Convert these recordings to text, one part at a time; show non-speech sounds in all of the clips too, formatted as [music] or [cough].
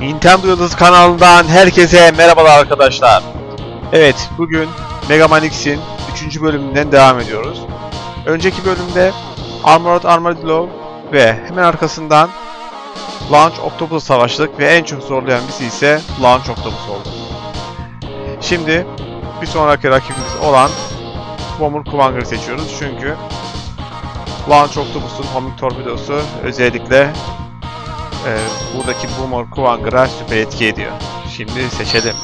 Nintendo Yıldız kanalından herkese merhabalar arkadaşlar. Evet, bugün Mega Man X'in 3. bölümünden devam ediyoruz. Önceki bölümde Armored Armadillo ve hemen arkasından Launch Octopus savaştık ve en çok zorlayan birisi ise Launch Octopus oldu. Şimdi bir sonraki rakibimiz olan Bomber Kuvanger'ı seçiyoruz çünkü Launch Octopus'un homing torpidosu özellikle e, buradaki Boomer Kuvanger'a süper etki ediyor. Şimdi seçelim.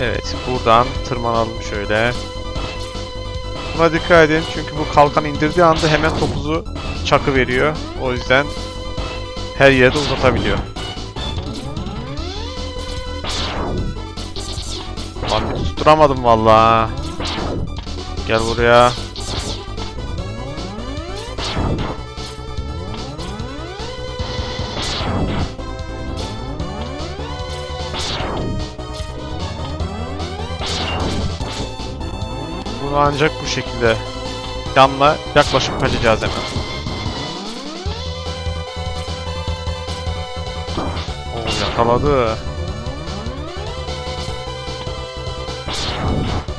Evet, buradan tırmanalım şöyle. Buna dikkat edin çünkü bu kalkan indirdiği anda hemen topuzu çakı veriyor. O yüzden her yerde uzatabiliyor. Lan bir tutturamadım vallahi. Gel buraya. Ancak bu şekilde yanına yaklaşıp kaçacağız hemen. Oo yakaladı.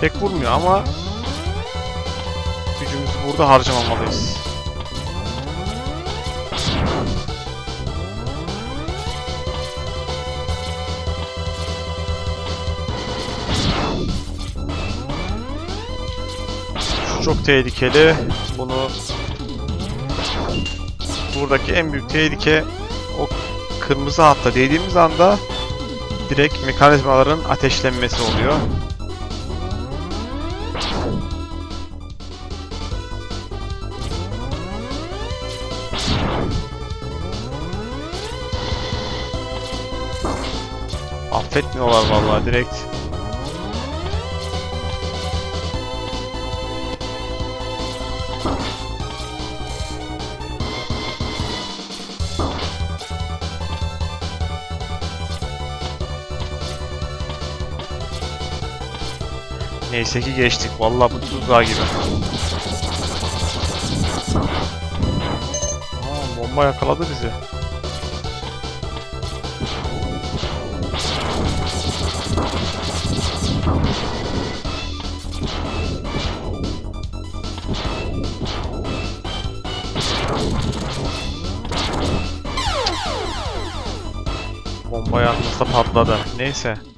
Tek vurmuyor ama gücümüzü burada harcamamalıyız. Çok tehlikeli. Bunu buradaki en büyük tehlike o kırmızı hatta değdiğimiz anda direkt mekanizmaların ateşlenmesi oluyor. Affetmiyorlar vallahi direkt. Neyse ki geçtik. Vallahi bu tuzağı gibi. Aa, bomba yakaladı bizi. Bomba yanımızda patladı. Neyse.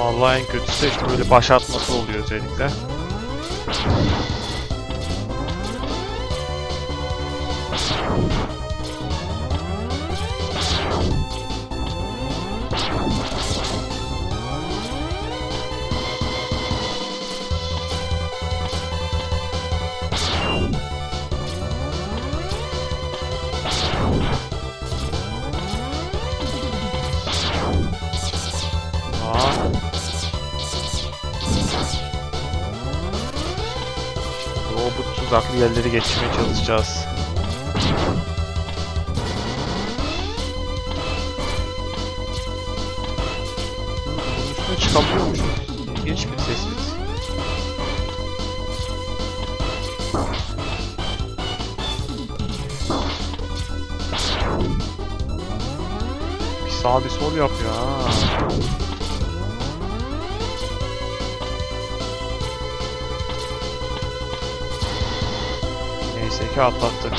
Vallahi en kötüsü işte böyle baş atması oluyor özellikle. Robot tuzaklı yerleri geçmeye çalışacağız. Bunun üstüne çıkabiliyormuşuz. İlginç bir tespit. Bir sağ bir sol yapıyor ha. Seki atlattı.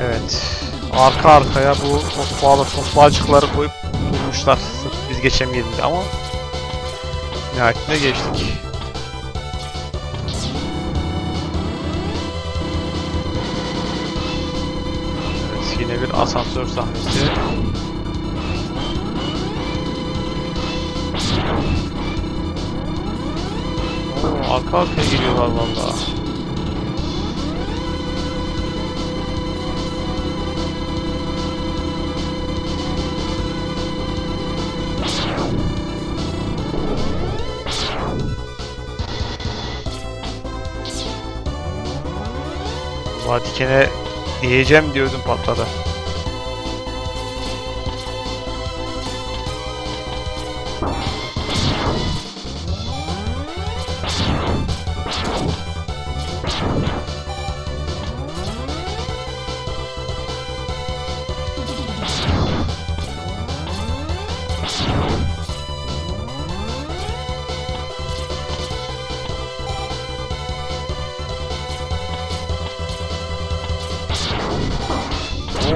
Evet. Arka arkaya bu tosbağalı tosbağacıkları koyup durmuşlar. Biz geçemeyelim ama nihayetinde geçtik. Yine bir asansör sahnesi. Oo, arka arkaya geliyorlar vallahi. Vatikan'e diyeceğim diyordum patladı.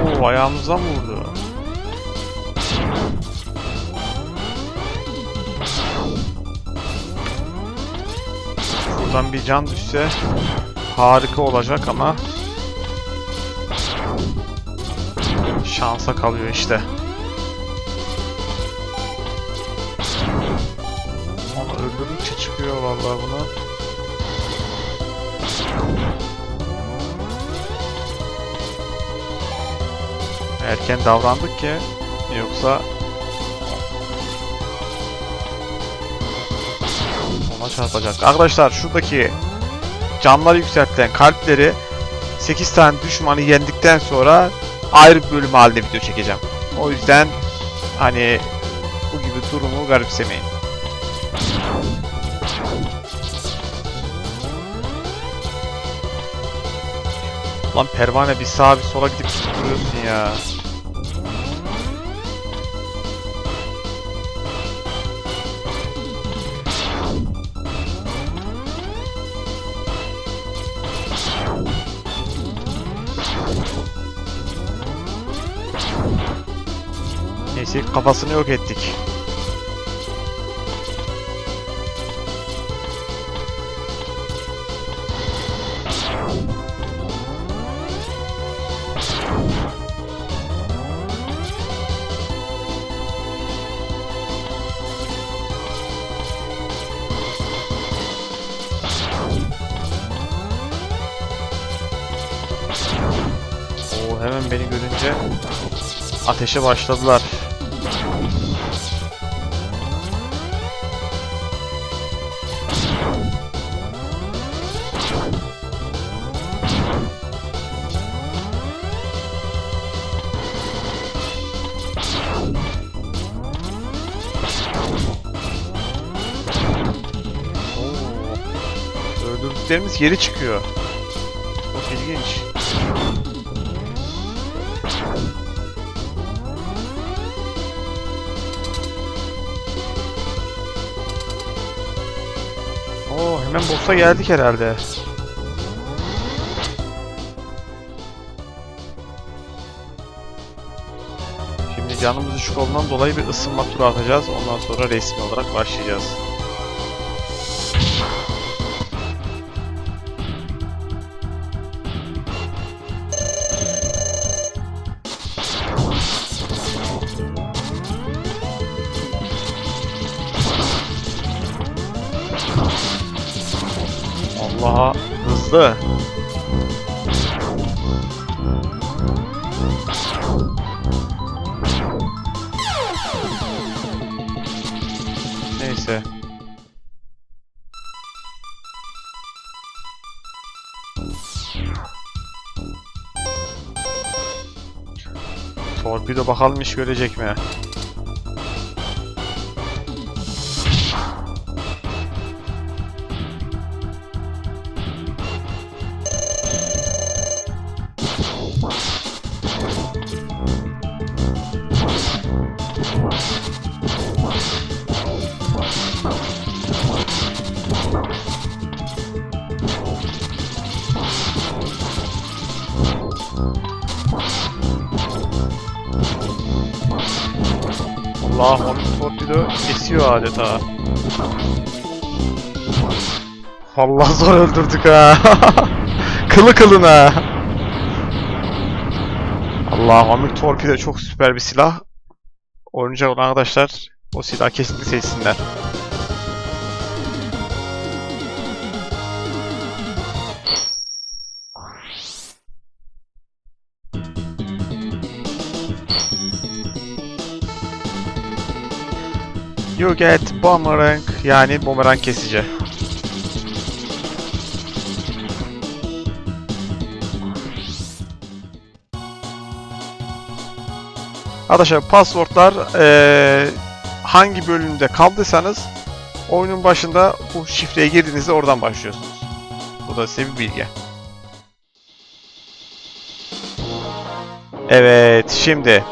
Oo ayağımıza mı vurdu? Buradan bir can düşse harika olacak ama şansa kalıyor işte. Onu öldürdükçe çıkıyor vallahi bunu. Erken davrandık ki yoksa ona çarpacak. Arkadaşlar şuradaki canları yükseltilen kalpleri 8 tane düşmanı yendikten sonra ayrı bir bölüm halinde video çekeceğim. O yüzden hani bu gibi durumu garipsemeyin. Lan pervane bir sağa bir sola gidip duruyorsun ya. Kafasını yok ettik. Hemen beni görünce ateşe başladılar. Öldürdüklerimiz geri çıkıyor. Çok ilginç. Oo hemen boss'a geldik herhalde. Şimdi canımız düşük olduğundan dolayı bir ısınma turu atacağız. Ondan sonra resmi olarak başlayacağız. Allah'a hızlı. Neyse. Torpido bakalım iş görecek mi? Kesiyor adeta. Vallahi zor öldürdük ha. [laughs] Kılı kılına. Allah Omik Torpido çok süper bir silah. Oynayacak olan arkadaşlar o silahı kesinlikle seçsinler. You get boomerang yani bumerang kesici. Arkadaşlar passwordlar eee, hangi bölümde kaldıysanız oyunun başında bu şifreye girdiğinizde oradan başlıyorsunuz. Bu da size bir bilgi. Evet şimdi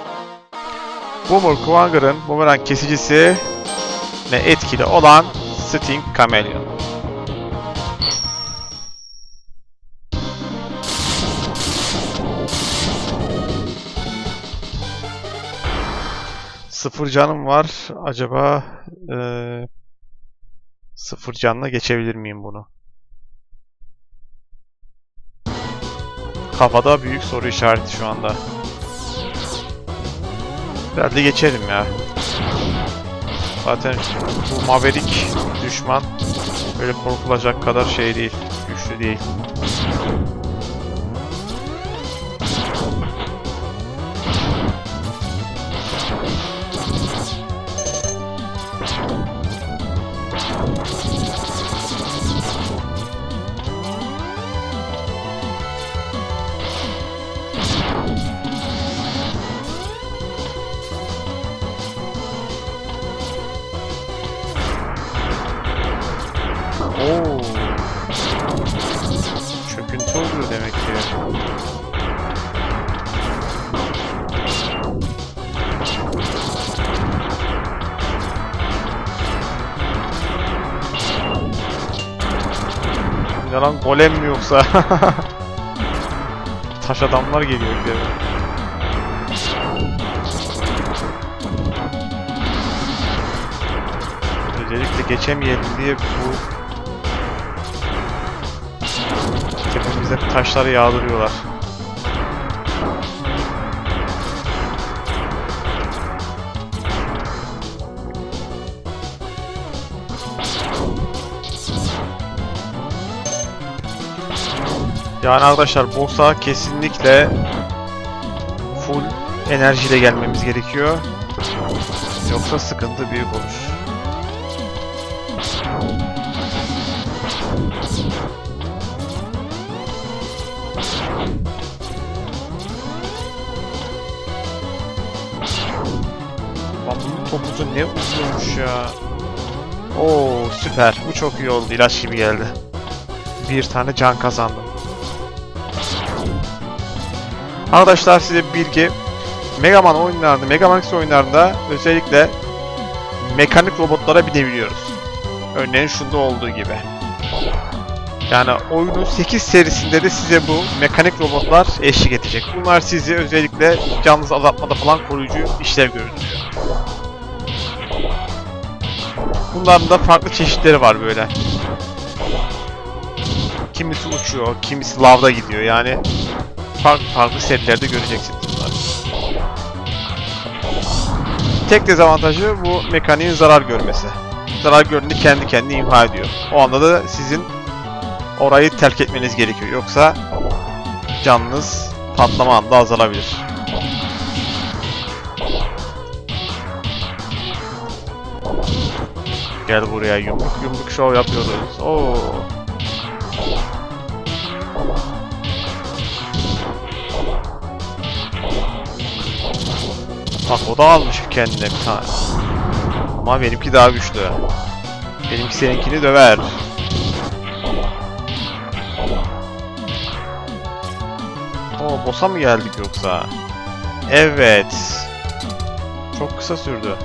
Boomer Kuanger'ın bumerang kesicisi ne etkili olan Sting Chameleon. Sıfır canım var. Acaba eee sıfır canla geçebilir miyim bunu? Kafada büyük soru işareti şu anda. Herhalde geçerim ya. Zaten bu Maverick düşman böyle korkulacak kadar şey değil, güçlü değil. Golem mi yoksa? [laughs] Taş adamlar geliyor bir. Özellikle geçemeyelim diye bu tepemize taşları yağdırıyorlar. Yani arkadaşlar boss'a kesinlikle full enerjiyle gelmemiz gerekiyor. Yoksa sıkıntı büyük olur. Lan bunun topuzu ne uzunmuş ya. Oo süper. Bu çok iyi oldu. İlaç gibi geldi. Bir tane can kazandım. Arkadaşlar size bir bilgi. Mega Man oyunlarında, Mega Man X oyunlarında özellikle mekanik robotlara binebiliyoruz. Örneğin şunda olduğu gibi. Yani oyunun 8 serisinde de size bu mekanik robotlar eşlik edecek. Bunlar sizi özellikle canınızı azaltmada falan koruyucu işlev görüyor. Bunların da farklı çeşitleri var böyle. Kimisi uçuyor, kimisi lavda gidiyor. Yani farklı farklı setlerde göreceksiniz bunları. Tek dezavantajı bu mekaniğin zarar görmesi. Zarar gördüğünde kendi kendini imha ediyor. O anda da sizin orayı terk etmeniz gerekiyor. Yoksa canınız patlama anda azalabilir. Gel buraya yumruk yumruk şov yapıyoruz. Oo. Bak o da almış kendine bir tane. Ama benimki daha güçlü. Benimki seninkini döver. O boss'a mı geldik yoksa? Evet. Çok kısa sürdü.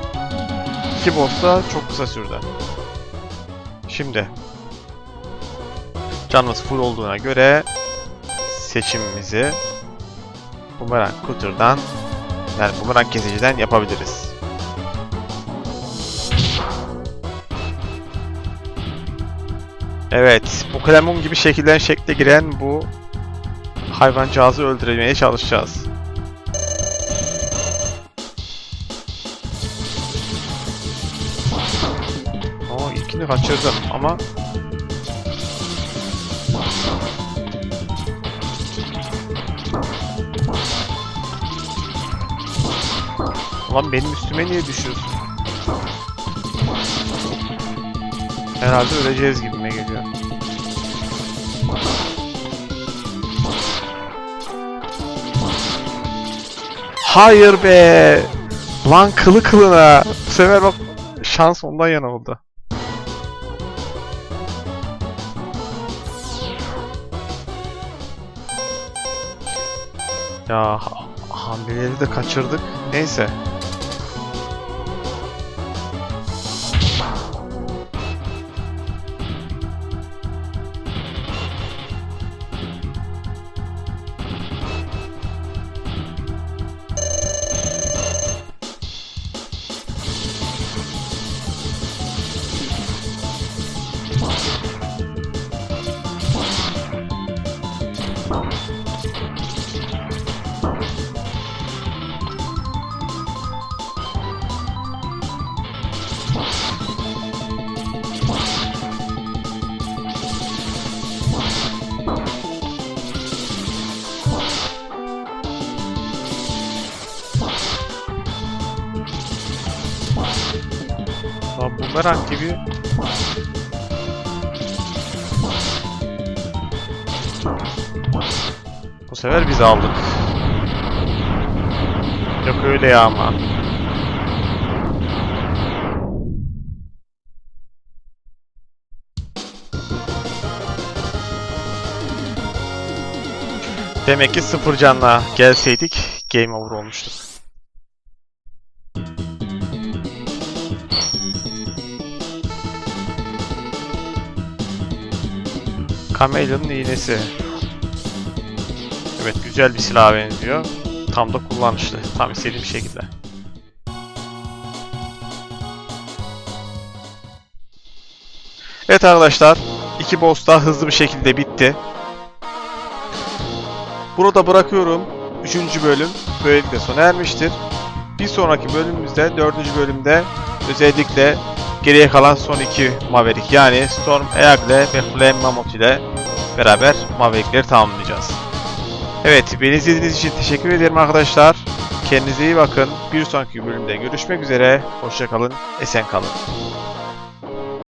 İki boss'ta çok kısa sürdü. Şimdi. Canımız full olduğuna göre seçimimizi Bumerang Cooter'dan yani bumerang kesiciden yapabiliriz. Evet, bu kalemum gibi şekillen şekle giren bu hayvancağızı öldürmeye çalışacağız. O ilkini kaçırdım ama Ulan benim üstüme niye düşüyorsun? Herhalde öleceğiz gibime geliyor. Hayır be! Lan kılı kılına! Bu sefer bak şans ondan yana oldu. Ya ha- hamleleri de kaçırdık. Neyse. Lan bumerang gibi. Bu sefer biz aldık. Yok öyle ya ama. Demek ki sıfır canla gelseydik game over olmuştuk. Kamelyonun iğnesi. Evet güzel bir silaha benziyor. Tam da kullanışlı. Tam istediğim şekilde. Evet arkadaşlar. iki boss daha hızlı bir şekilde bitti. Burada bırakıyorum. Üçüncü bölüm böylelikle sona ermiştir. Bir sonraki bölümümüzde, dördüncü bölümde özellikle geriye kalan son iki Maverick yani Storm Eagle ve Flame Mammoth ile beraber Maverick'leri tamamlayacağız. Evet, beni izlediğiniz için teşekkür ederim arkadaşlar. Kendinize iyi bakın. Bir sonraki bölümde görüşmek üzere. Hoşçakalın, esen kalın.